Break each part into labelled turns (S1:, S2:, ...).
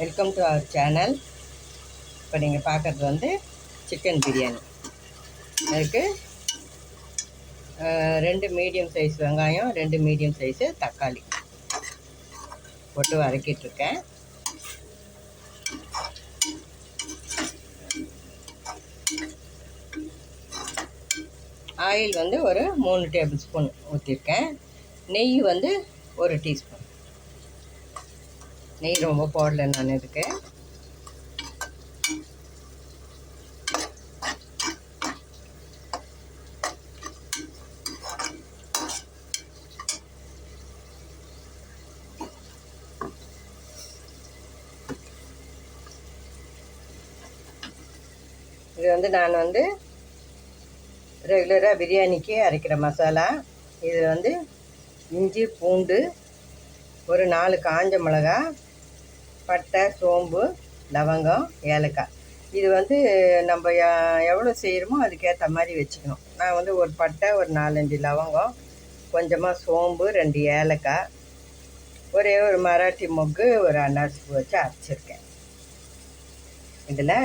S1: Welcome to our channel இப்போ நீங்கள் பார்க்குறது வந்து சிக்கன் பிரியாணி அதுக்கு ரெண்டு மீடியம் சைஸ் வெங்காயம் ரெண்டு மீடியம் சைஸு தக்காளி போட்டு வதக்கிட்டுருக்கேன் ஆயில் வந்து ஒரு மூணு டேபிள் ஸ்பூன் ஊற்றிருக்கேன் நெய் வந்து ஒரு டீஸ்பூன். நெய் ரொம்ப போடல நான் இதுக்கு. இது வந்து நான் வந்து ரெகுலராக பிரியாணிக்கு அரைக்கிற மசாலா. இது வந்து இஞ்சி பூண்டு ஒரு நாலு காஞ்ச மிளகா பட்டை சோம்பு லவங்கம் ஏலக்காய். இது வந்து நம்ம எவ்வளோ செய்கிறோமோ அதுக்கேற்ற மாதிரி வச்சுக்கணும். நான் வந்து ஒரு பட்டை ஒரு நாலஞ்சு லவங்கம் கொஞ்சமாக சோம்பு ரெண்டு ஏலக்காய் ஒரே ஒரு மராட்டி மொக்கு ஒரு அன்னாசி பூ வச்சு அரைச்சிருக்கேன். இதில்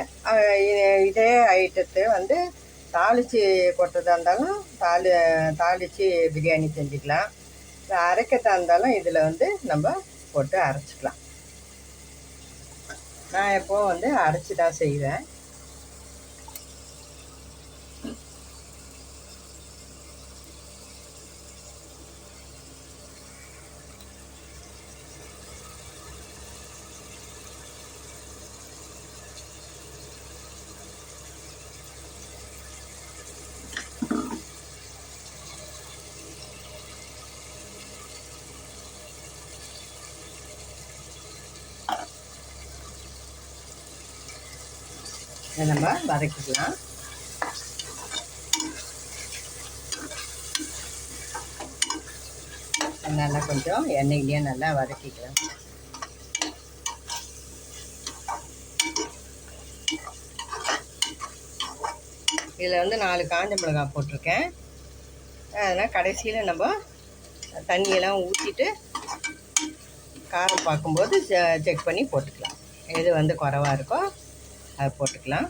S1: இதே ஐட்டத்தை வந்து தாளித்து கொட்டுறதா இருந்தாலும் தாளி தாளித்து பிரியாணி செஞ்சுக்கலாம். அரைக்கிறதா இருந்தாலும் இதில் வந்து நம்ம போட்டு அரைச்சிக்கலாம். நான் எப்போது வந்து அரைச்சி தான் செய்வேன். இதை நம்ம வதக்கிக்கலாம். நல்லா கொஞ்சம் எண்ணெயிலேயே நல்லா வதக்கிக்கலாம். இதில் வந்து நாலு காஞ்ச மிளகாய் போட்டிருக்கேன். அதனால் கடைசியில் நம்ம தண்ணியெல்லாம் ஊற்றிட்டு காரம் பார்க்கும்போது செக் பண்ணி போட்டுக்கலாம். எது வந்து குறவாக இருக்கோ அதை போட்டுக்கலாம்.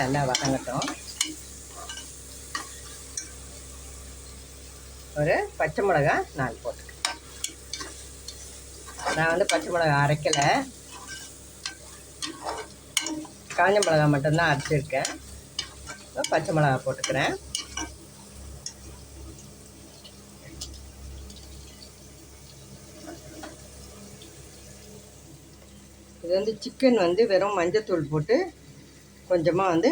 S1: நல்லா வதங்கட்டும். ஒரு பச்சை மிளகா நாலு போட்டுக்கிறேன் நான் வந்து பச்சை மிளகா அரைக்கலை. காஞ்ச மிளகா மட்டும்தான் அரைச்சிருக்கேன். பச்சை மிளகா போட்டுக்கிறேன். இது வந்து சிக்கன் வந்து வெறும் மஞ்சத்தூள் போட்டு கொஞ்சமாக வந்து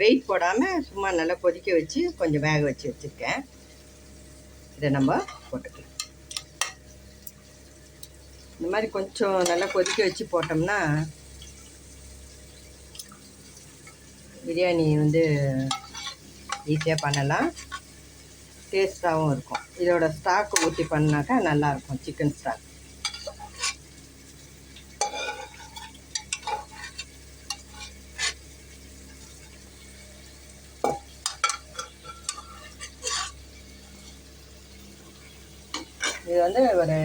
S1: வெயிட் போடாமல் சும்மா நல்லா கொதிக்க வச்சு கொஞ்சம் வேக வச்சு வச்சுருக்கேன். இதை நம்ம போட்டுக்கலாம். இந்த மாதிரி கொஞ்சம் நல்லா கொதிக்க வச்சு போட்டோம்னா பிரியாணி வந்து ஈஸியாக பண்ணலாம். டேஸ்ட்டாகவும் இருக்கும். இதோட ஸ்டாக் ஊற்றி பண்ணாக்கா நல்லாயிருக்கும் சிக்கன் ஸ்டாக் வந்து ஒரு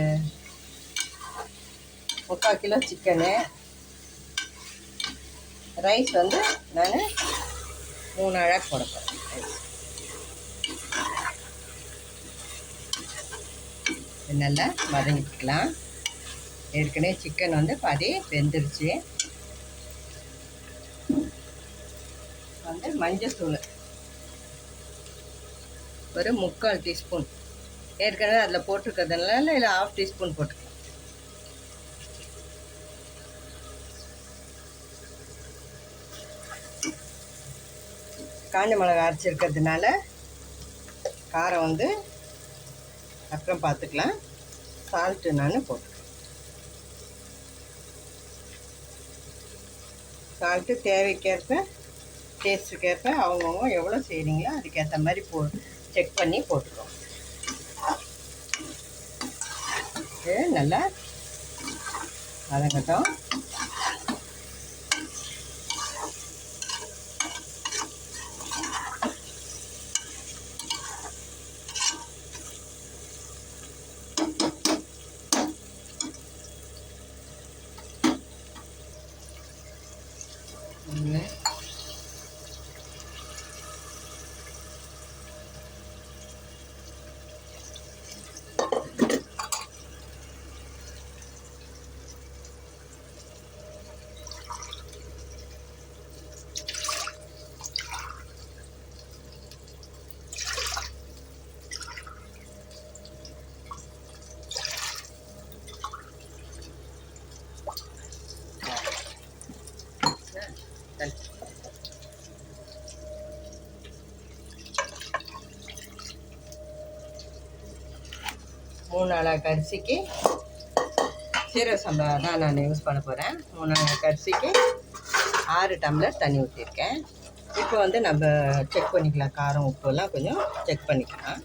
S1: முக்கால் கிலோ சிக்கனு ரைஸ் வந்து நான் மூணு அழகு போட போகிறேன் ரைஸ் நல்லா வதங்கிக்கலாம். ஏற்கனவே சிக்கன் வந்து பாதி வெந்துருச்சு. வந்து மஞ்சத்தூள். ஒரு முக்கால் டீஸ்பூன் ஏற்கனவே அதில் போட்டிருக்கிறதுனால இல்லை ஹாஃப் டீஸ்பூன் போட்டுக்கலாம் காஞ்ச மிளகா அரைச்சிருக்கிறதுனால காரம் வந்து அப்புறம் பார்த்துக்கலாம். சால்ட்டு நான் போட்டுக்கிறேன் சால்ட்டு தேவைக்கேற்ப டேஸ்ட்டுக்கேற்ப அவங்கவுங்க எவ்வளோ செய்கிறீங்களோ அதுக்கேற்ற மாதிரி போ செக் பண்ணி போட்டுக்கோங்க. இது நல்லா வதங்கட்டும் இங்க தண்ணி. மூணு நாளாக அரிசிக்கு சீரக சம்பா தான் நான் யூஸ் பண்ண போகிறேன் மூணு நாளாக அரிசிக்கு ஆறு டம்ளர் தண்ணி ஊற்றிருக்கேன் இப்போ வந்து நம்ம செக் பண்ணிக்கலாம். காரம் உப்புலாம் கொஞ்சம் செக் பண்ணிக்கலாம்.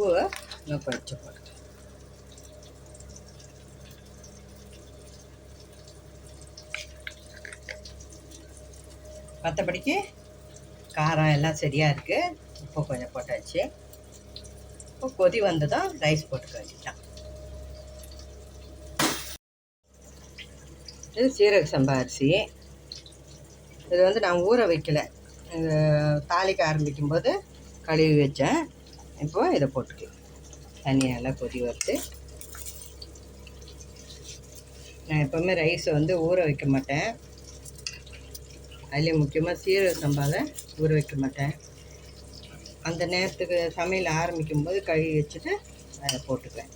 S1: உப்பை இன்னும் கொஞ்சம் போடுறேன் மற்றபடிக்கு காரம் எல்லாம் சரியாக இருக்குது உப்பு கொஞ்சம் போட்டாச்சு. இப்போ கொதி வந்ததும் ரைஸ் போட்டுக்க வேண்டியதான் இது சீரக சம்பா அரிசி. இது வந்து நான் ஊற வைக்கல. இது தாளிக்க ஆரம்பிக்கும்போது கழுவி வச்சேன். இப்போ இதை போட்டுக்கலாம் தண்ணி நல்லா கொதி வறுத்து நான் எப்போவுமே ரைஸை வந்து ஊற வைக்க மாட்டேன். அதுலேயும் முக்கியமாக சீரக சம்பாவை ஊற வைக்க மாட்டேன். அந்த நேரத்துக்கு சமையல் ஆரம்பிக்கும் போது கழுவி வச்சுட்டு அதை போட்டுக்குவேன்.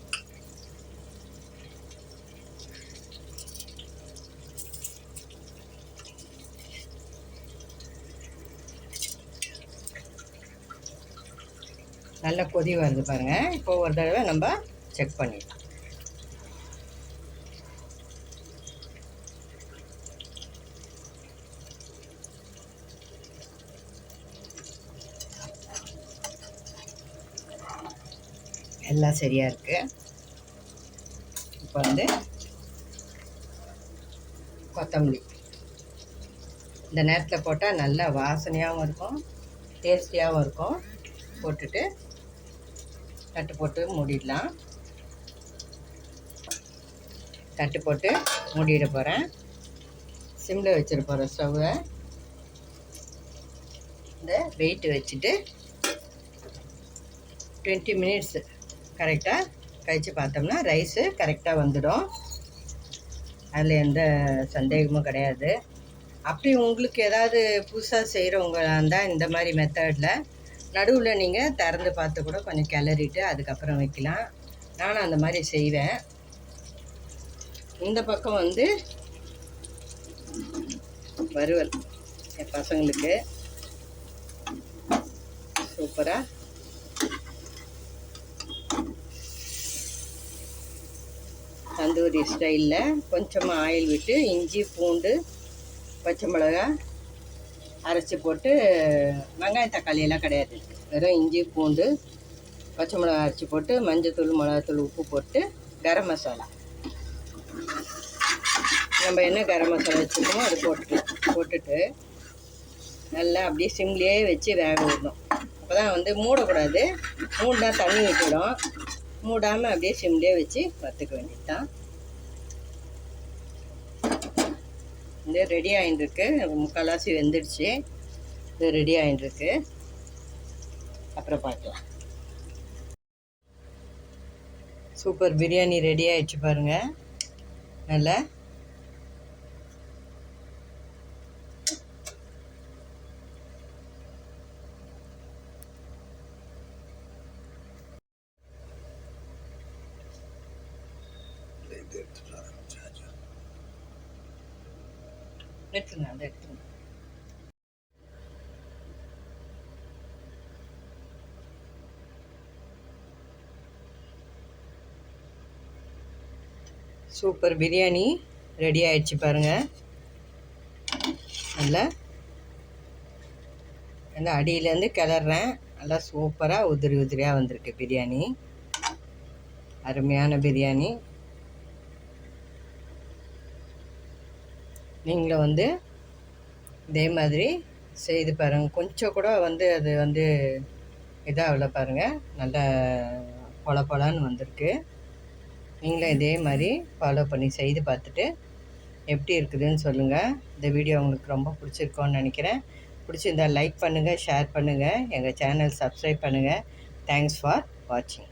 S1: நல்ல கொதி வருது பாருங்கள் இப்போ ஒரு தடவை நம்ம செக் பண்ணிடலாம். எல்லாம் சரியாக இருக்குது இப்போ வந்து கொத்தமல்லி. இந்த நேரத்தில் போட்டால் நல்லா வாசனையாகவும் இருக்கும் டேஸ்டியாகவும் இருக்கும். போட்டுட்டு தட்டு போட்டு மூடிடலாம். தட்டு போட்டு மூடிட போகிறேன் சிம்மில் வச்சிட போகிறேன் ஸ்டவ்வை. இந்த வெயிட் வச்சுட்டு டுவெண்ட்டி மினிட்ஸ் கரெக்டாக கழித்து பார்த்தோம்னா ரைஸு கரெக்டாக வந்துடும். அதில் எந்த சந்தேகமும் கிடையாது. அப்படி உங்களுக்கு ஏதாவது புதுசாக செய்கிறவங்களாக இருந்தால் இந்த மாதிரி மெத்தடில் நடுவில் நீங்கள் திறந்து பார்த்து கூட கொஞ்சம் கிளறிட்டு அதுக்கப்புறம் வைக்கலாம். நானும் அந்த மாதிரி செய்வேன். இந்த பக்கம் வந்து வறுவல். என் பசங்களுக்கு. சூப்பராக தந்தூரி ஸ்டைலில் கொஞ்சமாக ஆயில் விட்டு இஞ்சி பூண்டு பச்சை மிளகா அரைச்சி போட்டு வெங்காயம் தக்காளியெல்லாம் கிடையாது. வெறும் இஞ்சி பூண்டு பச்சை மிளகா அரைச்சி போட்டு மஞ்சத்தூள் மிளகாத்தூள் உப்பு போட்டு கரம் மசாலா. நம்ம என்ன கரம் மசாலா வச்சுருக்கோமோ அது போட்டு போட்டுட்டு நல்லா அப்படியே சிம்லேயே வச்சு வேக விடணும். அப்போ தான் வந்து மூடக்கூடாது. மூடினா தண்ணி விட்டுடும் மூடாமல் அப்படியே சிம்லேயே வச்சு வறுத்துக்க வேண்டியது தான் இது ரெடி ஆகிட்டுருக்கு முக்கால்வாசி வெந்துடுச்சு. இது ரெடி ஆகிட்டுருக்கு அப்புறம் பார்க்கலாம். சூப்பர் பிரியாணி ரெடி ஆகிடுச்சு பாருங்கள் நல்லா எடுத்துங்க அதை எடுத்துங்க சூப்பர் பிரியாணி ரெடி ஆயிடுச்சு பாருங்கள் நல்லா நல்லா அடியிலேருந்து கிளறேன். நல்லா சூப்பராக உதிரி உதிரியாக வந்திருக்கு பிரியாணி. அருமையான பிரியாணி. நீங்களும் வந்து இதே மாதிரி செய்து பாருங்கள் கொஞ்சம் கூட வந்து அது வந்து இதாகல பாருங்கள் நல்ல பொல பொலான்னு வந்திருக்கு. நீங்களும் இதே மாதிரி ஃபாலோ பண்ணி செய்து பார்த்துட்டு எப்படி இருக்குதுன்னு சொல்லுங்கள் இந்த வீடியோ உங்களுக்கு ரொம்ப பிடிச்சிருக்கோன்னு நினைக்கிறேன். பிடிச்சிருந்தா லைக் பண்ணுங்கள் ஷேர் பண்ணுங்கள் எங்கள் சேனல் சப்ஸ்கிரைப் பண்ணுங்கள் தேங்க்ஸ் ஃபார் வாட்சிங்